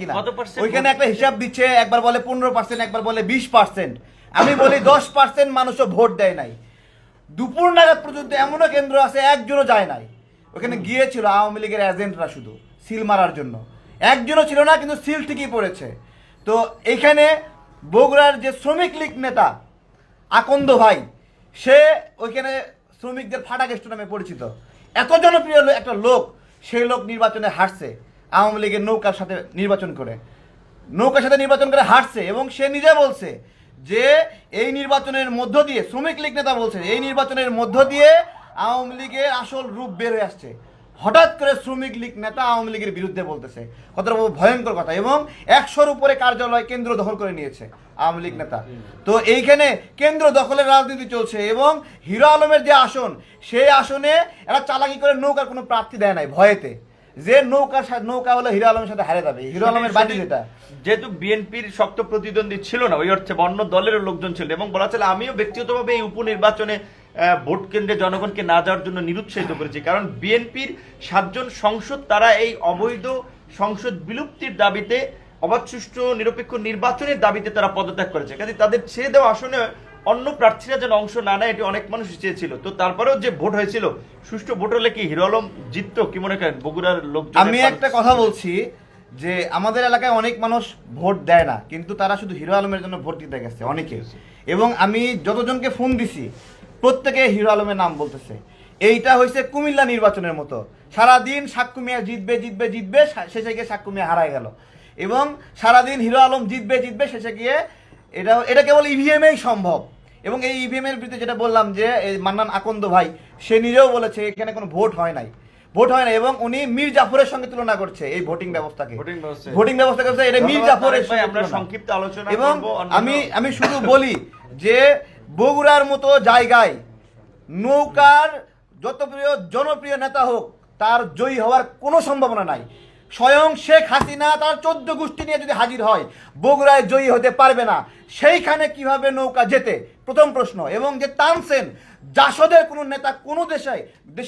কিনা? ওইখানে একটা হিসাব দিচ্ছে একবার বলে পনেরো পার্সেন্ট একবার বলে বিশ পার্সেন্ট আমি বলি দশ পার্সেন্ট মানুষও ভোট দেয় নাই। দুপুর নাগাদ পর্যন্ত এমনও কেন্দ্র আছে একজনও যায় নাই। ওখানে গিয়েছিল আওয়ামী লীগের এজেন্টরা শুধু সিল মারার জন্য। একজনও ছিল না কিন্তু সিল ঠিকই পড়েছে। তো এইখানে বগুড়ার যে শ্রমিক লীগ নেতা আকন্দ ভাই সে ওইখানে শ্রমিকদের ফাটাকেষ্ট নামে পরিচিত। এত জনপ্রিয় একটা লোক সেই লোক নির্বাচনে হারছে। আওয়ামী লীগের নৌকার সাথে নির্বাচন করে। নৌকার সাথে নির্বাচন করে হারছে এবং সে নিজে বলছে যে, এই নির্বাচনের মধ্য দিয়ে, শ্রমিক লীগ নেতা বলছে, এই নির্বাচনের মধ্য দিয়ে আওয়ামী লীগের আসল রূপ বের হয়ে আসছে। হঠাৎ করে শ্রমিক লীগ নেতা আওয়ামী লীগের বিরুদ্ধে বলতেছে। কতটা ভয়ঙ্কর কথা এবং একশোর উপরে কার্যালয় কেন্দ্র দখল করে নিয়েছে আওয়ামী লীগ নেতা। তো এইখানে কেন্দ্র দখলের রাজনীতি চলছে এবং হিরো আলমের যে আসন, সেই আসনে এরা চালাকি করে নৌকার কোনো প্রার্থী দেয় নাই ভয়েতে। যে সাথে নৌকা হলে হিরো আলমের সাথে হারে যাবে। হিরো আলমের বাড়ি যেটা। যেহেতু বিএনপির শক্ত প্রতিদ্বন্দ্বী ছিল না ওই অর্থে অন্য দলেরও লোকজন ছিল এবং বলা চলে আমিও ব্যক্তিগতভাবে এই উপনির্বাচনে ভোট কেন্দ্রে জনগণকে না যাওয়ার জন্য নিরুৎসাহিত করেছি কারণ বিএনপির সাতজন সংসদ তারা এই অবৈধ সংসদ বিলুপ্তির দাবিতে অবাধ সুষ্ঠু নিরপেক্ষ নির্বাচনের দাবিতে তারা পদত্যাগ করেছে। কাজে তাদের ছেড়ে দেওয়া আসনে অন্য প্রার্থীরা যেন অংশ না নেয় এটি অনেক মানুষ চেয়েছিল। তো তারপরেও যে ভোট হয়েছিল সুষ্ঠু ভোট হলে কি হিরো আলম জিততো? কি মনে করেন? বগুড়ার লোক আমি একটা কথা বলছি যে আমাদের এলাকায় অনেক মানুষ ভোট দেয় না কিন্তু তারা শুধু হিরো আলমের জন্য ভোট দিতে গেছে অনেকে। এবং আমি যতজনকে ফোন দিছি প্রত্যেকে হিরো আলমের নাম বলতেছে। এইটা হয়েছে কুমিল্লা নির্বাচনের মতো। সারাদিন সাক্ষ্য মিয়া জিতবে জিতবে জিতবে শেষে গিয়ে সাক্ষ্য মিয়া হারায় গেল। এবং সারাদিন হিরো আলম জিতবে জিতবে শেষে গিয়ে এটা এটা কেবল ইভিএমেই সম্ভব। এবং এই ইভিএম এর বিরুদ্ধে যেটা বললাম যে মান্নান আকন্দ ভাই সে নিজেও বলেছে এখানে কোনো ভোট হয় নাই। ভোট হয় না এবং উনি মীর জাফরের সঙ্গে তুলনা করছে এই ভোটিং ব্যবস্থাকে। ভোটিং ব্যবস্থা। করছে এটা মীর জাফরের সঙ্গে আমরা সংক্ষিপ্ত আলোচনা এবং আমি আমি শুধু বলি যে বগুড়ার মতো জায়গায় নৌকার যত প্রিয় জনপ্রিয় নেতা হোক তার জয়ী হওয়ার কোনো সম্ভাবনা নাই। স্বয়ং শেখ হাসিনা তার চোদ্দ গোষ্ঠী নিয়ে যদি হাজির হয়, বগুড়ায় জয়ী হতে পারবে না। সেইখানে কীভাবে নৌকা যেতে? প্রথম প্রশ্ন। এবং যে তানসেন, জাসদের কোনো নেতা কোনো দেশে দেশে